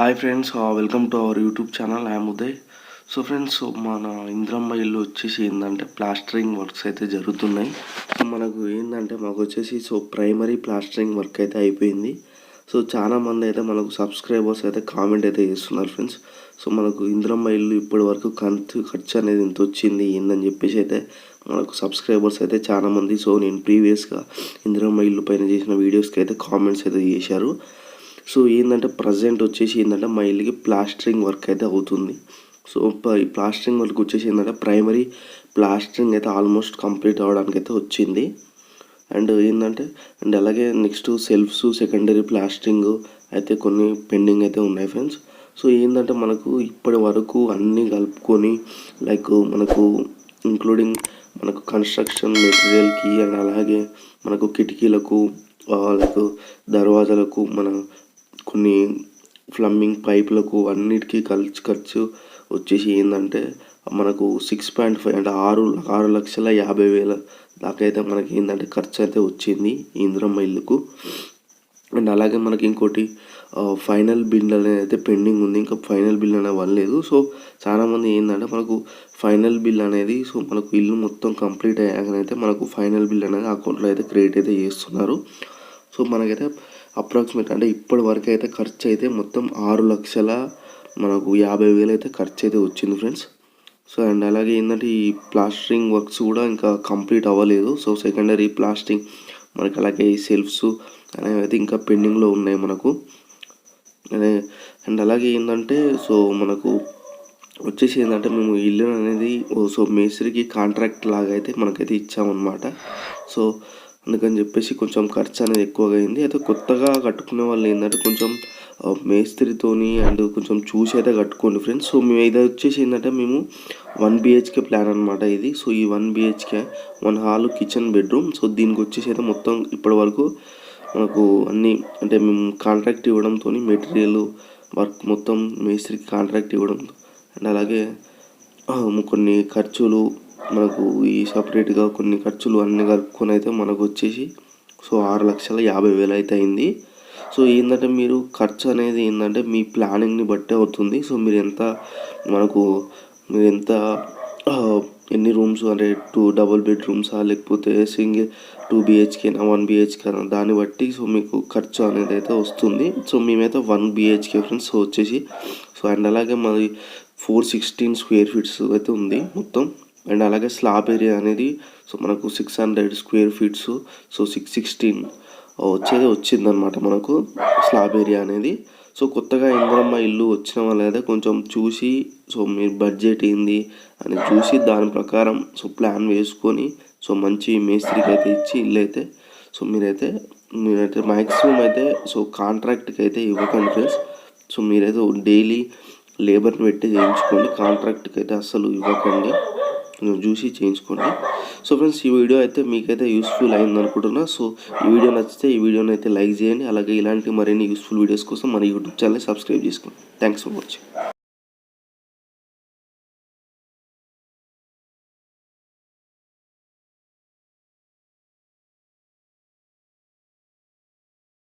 Hi friends welcome to our YouTube channel I'm Uday so friends మన ఇంద్రమ్మ ఇల్లు వచ్చేసి ఏంటంటే ప్లాస్టరింగ్ వర్క్స్ అయితే జరుగుతున్నాయి. సో మనకు ఏంటంటే మాకు వచ్చేసి సో ప్రైమరీ ప్లాస్టరింగ్ వర్క్ అయితే అయిపోయింది. సో చాలా మంది అయితే మనకు సబ్స్క్రైబర్స్ అయితే కామెంట్ అయితే చేస్తున్నారు ఫ్రెండ్స్ సో మనకు ఇంద్రమ్మ ఇల్లు ఇప్పటి వరకు ఖర్చు ఖర్చు అనేది ఎంత వచ్చింది ఏందని చెప్పేసి అయితే మనకు సబ్స్క్రైబర్స్ అయితే చాలామంది సో నేను ప్రీవియస్గా ఇంద్రమ్మ ఇల్లు పైన చేసిన వీడియోస్కి అయితే కామెంట్స్ అయితే చేశారు. సో ఏంటంటే ప్రజెంట్ వచ్చేసి ఏంటంటే మా ఇల్లుకి ప్లాస్టరింగ్ వర్క్ అయితే అవుతుంది. సో ఈ ప్లాస్టరింగ్ వర్క్ వచ్చేసి ఏంటంటే ప్రైమరీ ప్లాస్టరింగ్ అయితే ఆల్మోస్ట్ కంప్లీట్ అవ్వడానికి అయితే వచ్చింది. అండ్ ఏంటంటే అండ్ అలాగే నెక్స్ట్ సెల్ఫ్స్ సెకండరీ ప్లాస్టరింగ్ అయితే కొన్ని పెండింగ్ అయితే ఉన్నాయి ఫ్రెండ్స్ సో ఏంటంటే మనకు ఇప్పటి వరకు అన్నీ కలుపుకొని లైక్ మనకు ఇంక్లూడింగ్ మనకు కన్స్ట్రక్షన్ మెటీరియల్కి అండ్ అలాగే మనకు కిటికీలకు లైక్ దర్వాజాలకు మన కొన్ని ప్లంబింగ్ పైపులకు అన్నిటికీ ఖర్చు ఖర్చు వచ్చేసి ఏంటంటే మనకు సిక్స్ పాయింట్ ఫైవ్ అంటే ఆరు ఆరు లక్షల యాభై వేల దాకా అయితే మనకి ఏంటంటే ఖర్చు అయితే వచ్చింది ఇంద్రమ్మ ఇల్లుకు. అండ్ అలాగే మనకి ఇంకోటి ఫైనల్ బిల్ అనేది అయితే పెండింగ్ ఉంది. ఇంకా ఫైనల్ బిల్ అనేది అవ్వలేదు సో చాలామంది ఏంటంటే మనకు ఫైనల్ బిల్ అనేది సో మనకు ఇల్లు మొత్తం కంప్లీట్ అయ్యాకనైతే మనకు ఫైనల్ బిల్ అనేది అకౌంట్లో అయితే క్రియేట్ అయితే చేస్తున్నారు. సో మనకైతే అప్రాక్సిమేట్ అంటే ఇప్పటి వరకు అయితే ఖర్చు అయితే మొత్తం ఆరు లక్షల మనకు యాభై వేలు అయితే ఖర్చు అయితే వచ్చింది ఫ్రెండ్స్. సో అండ్ అలాగే ఏంటంటే ఈ ప్లాస్టరింగ్ వర్క్స్ కూడా ఇంకా కంప్లీట్ అవ్వలేదు. సో సెకండరీ ప్లాస్టింగ్ మనకి అలాగే ఈ సెల్ఫ్స్ అనేవి అయితే ఇంకా పెండింగ్లో ఉన్నాయి మనకు. అదే అండ్ అలాగే ఏంటంటే సో మనకు వచ్చేసి ఏంటంటే మేము ఇల్లు అనేది సో మేస్త్రికి కాంట్రాక్ట్ లాగా అయితే మనకైతే ఇచ్చామన్నమాట. సో అందుకని చెప్పేసి కొంచెం ఖర్చు అనేది ఎక్కువగా అయింది అయితే కొత్తగా కట్టుకునే వాళ్ళు ఏంటంటే కొంచెం మేస్త్రితోని అండ్ కొంచెం చూసి అయితే కట్టుకోండి ఫ్రెండ్స్. సో మేము ఇది వచ్చేసి ఏంటంటే మేము వన్ బిహెచ్కే ప్లాన్ అనమాట ఇది. సో ఈ one BHK one hall kitchen bedroom so దీనికి వచ్చేసి అయితే మొత్తం ఇప్పటి వరకు మనకు అన్నీ అంటే మేము కాంట్రాక్ట్ ఇవ్వడంతో మెటీరియల్ వర్క్ మొత్తం మేస్త్రికి కాంట్రాక్ట్ ఇవ్వడం. అండ్ అలాగే కొన్ని ఖర్చులు మనకు ఈ సపరేట్గా కొన్ని ఖర్చులు అన్నీ కలుపుకొని అయితే మనకు వచ్చేసి సో ఆరు లక్షల యాభై వేలు అయితే అయింది. సో ఏంటంటే మీరు ఖర్చు అనేది ఏంటంటే మీ ప్లానింగ్ని బట్టే అవుతుంది. సో మీరు ఎంత మనకు మీరు ఎంత ఎన్ని రూమ్స్ అంటే టూ డబుల్ బెడ్రూమ్సా లేకపోతే సింగిల్ టూ బిహెచ్కేనా వన్ బిహెచ్కేనా దాన్ని బట్టి సో మీకు ఖర్చు అనేది అయితే వస్తుంది. సో మేమైతే వన్ బిహెచ్కే ఫ్రెండ్స్ వచ్చేసి సో అండ్ అలాగే మాది ఫోర్ సిక్స్టీన్ స్క్వేర్ ఫీట్స్ అయితే ఉంది మొత్తం. అండ్ అలాగే స్లాబ్ ఏరియా అనేది సో మనకు six hundred square feets so six sixteen వచ్చేది వచ్చిందనమాట మనకు స్లాబ్ ఏరియా అనేది. సో కొత్తగా ఇంద్రమ్మ ఇల్లు వచ్చిన వాళ్ళైతే కొంచెం చూసి సో మీరు బడ్జెట్ ఏంది అని చూసి దాని ప్రకారం సో ప్లాన్ వేసుకొని సో మంచి మేస్త్రికి అయితే ఇచ్చి ఇల్లు అయితే సో మీరైతే మీరైతే మ్యాక్సిమం అయితే సో కాంట్రాక్ట్కి అయితే ఇవ్వకండి ఫ్రెండ్స్ సో మీరైతే డైలీ లేబర్ని పెట్టి చేయించుకోండి కాంట్రాక్ట్కి అయితే అస్సలు ఇవ్వకండి. నువ్వు చూసి చేయించుకోండి. సో ఫ్రెండ్స్ ఈ వీడియో అయితే మీకైతే యూస్ఫుల్ అయింది అనుకుంటున్నా సో ఈ వీడియో నచ్చితే ఈ వీడియోని అయితే లైక్ చేయండి. అలాగే ఇలాంటి మరిన్ని యూస్ఫుల్ వీడియోస్ కోసం మన యూట్యూబ్ ఛానల్ సబ్స్క్రైబ్ చేసుకోండి. Thanks for watching